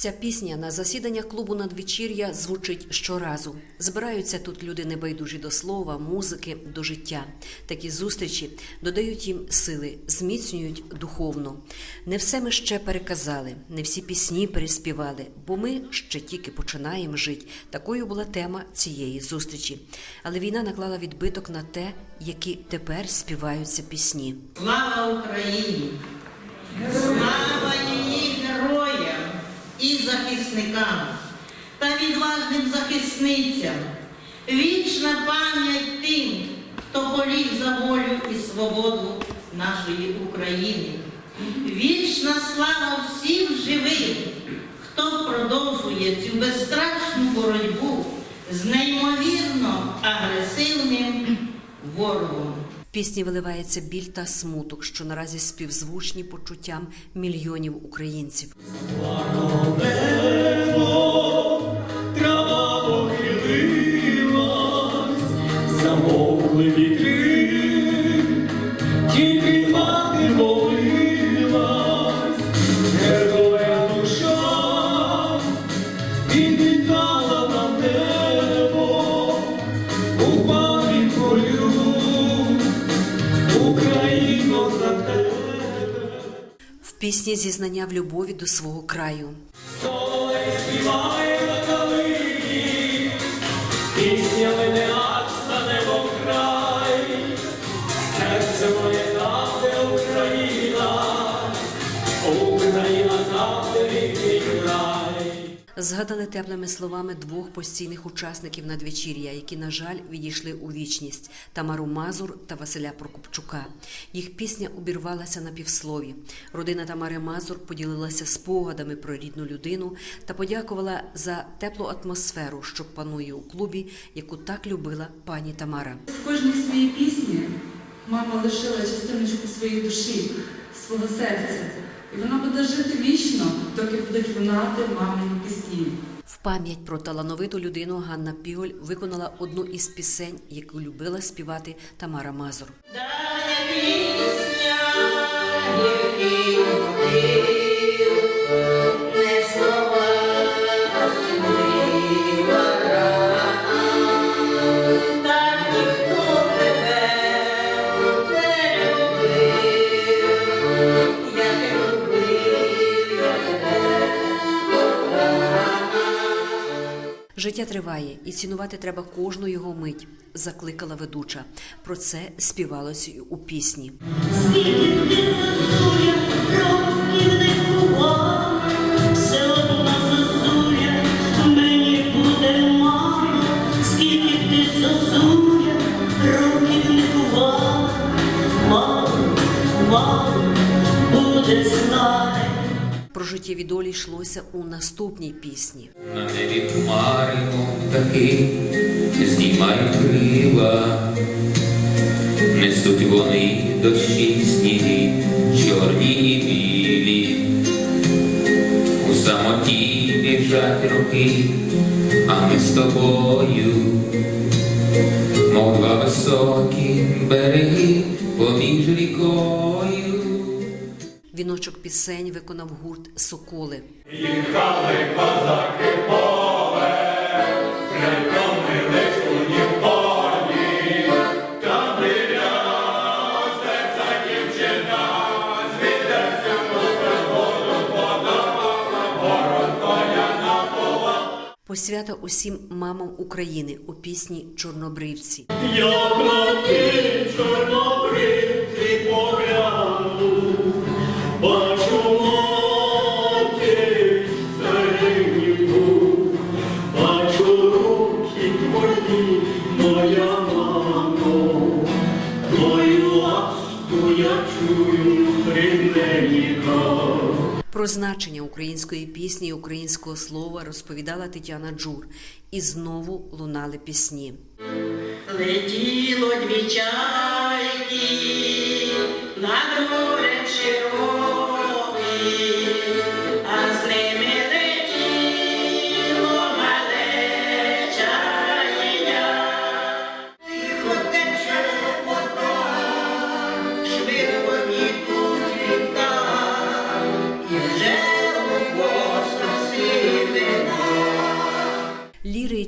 Ця пісня на засіданнях клубу надвечір'я звучить щоразу. Збираються тут люди небайдужі до слова, музики, до життя. Такі зустрічі додають їм сили, зміцнюють духовно. Не все ми ще переказали, не всі пісні переспівали, бо ми ще тільки починаємо жити. Такою була тема цієї зустрічі. Але війна наклала відбиток на те, які тепер співаються пісні. Слава Україні! Слава її і захисникам та відважним захисницям. Вічна пам'ять тим, хто поліг за волю і свободу нашої України. Вічна слава всім живим, хто продовжує цю безстрашну боротьбу з неймовірно агресивним ворогом. Пісні виливається біль та смуток, що наразі співзвучні почуттям мільйонів українців. Замовкли вітри, тільки мати пісні зізнання в любові до свого краю. Згадали теплими словами двох постійних учасників надвечір'я, які, на жаль, відійшли у вічність Тамару Мазур та Василя Прокопчука. Їх пісня обірвалася на півслові. Родина Тамари Мазур поділилася спогадами про рідну людину та подякувала за теплу атмосферу, що панує у клубі, яку так любила пані Тамара. В кожній своїй пісні мама лишила частиночку своєї душі, свого серця. І вона буде жити вічно, доки будуть лунати мамині пісні. В пам'ять про талановиту людину Ганна Піголь виконала одну із пісень, яку любила співати Тамара Мазур. Дая пісня, Життя триває, і цінувати треба кожну його мить, закликала ведуча. Про це співалося у пісні. Про життєві долі йшлося у наступній пісні. Птахи, знімають крила, несуть вони дощі сніги, чорні і білі, у самоті біжать роки, а ми з тобою, мов два високі береги поміж рікою. Віночок пісень виконав гурт Соколи. Їхали козаки поле, Посвята усім мамам України у пісні Чорнобривці. Я чорнобривці Про значення української пісні і українського слова розповідала Тетяна Джур. І знову лунали пісні. Летіло дві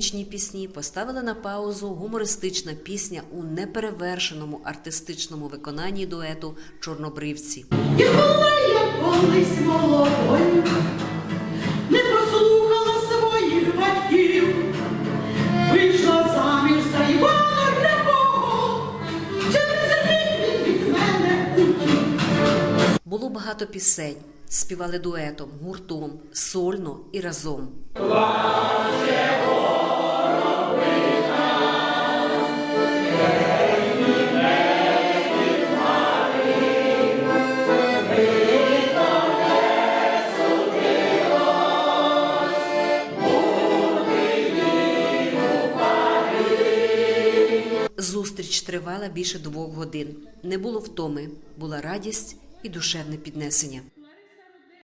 пісні поставила на паузу гумористична пісня у неперевершеному артистичному виконанні дуету Чорнобривці. І була я колись молодою, не послухала своїх батьків, вийшла заміж за Івана Рябого, через рік він від мене утік. Було багато пісень, співали дуетом, гуртом, сольно і разом. Зустріч тривала більше двох годин. Не було втоми, була радість і душевне піднесення.